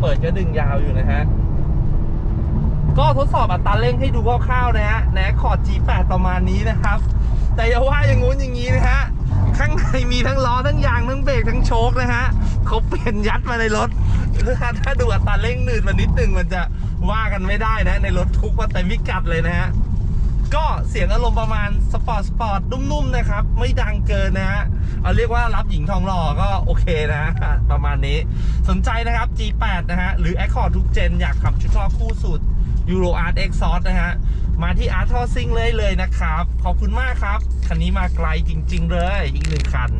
เปิดก็ดึงยาวอยู่นะฮะ ก็ทดสอบอัตราเร่งให้ดูคร่าวๆนะฮะแหนคอร์ด G8 ประมาณนี้นะครับ แต่อย่าว่าอย่างงู้นอย่างนี้นะฮะ ข้างในมีทั้งล้อทั้งยางทั้งเบรกทั้งโชคนะฮะเขาเปลี่ยนยัดมาในรถ ถ้าถ้าดูอัตราเร่งหนืดมานิดนึงมันจะว่ากันไม่ได้นะ ในรถทุกว่าแต่มิกัดเลยนะฮะก็เสียงอารมณ์ประมาณสปอร์ตสปอร์ตนุ่มๆนะครับ ไม่ดัง เอาเรียกว่ารับหญิงทองหล่อก็โอเคนะ ประมาณนี้สนใจนะครับ G8 นะฮะ หรือ Accord ทุกเจน อยากขับชุดท่อคู่สุด Euro Art Exhaust นะฮะ มาที่ Art ท่อซิ่งเลยเลยนะครับ ขอบคุณมากครับ คันนี้มาไกลจริง ๆ เลยอีกหนึ่งคัน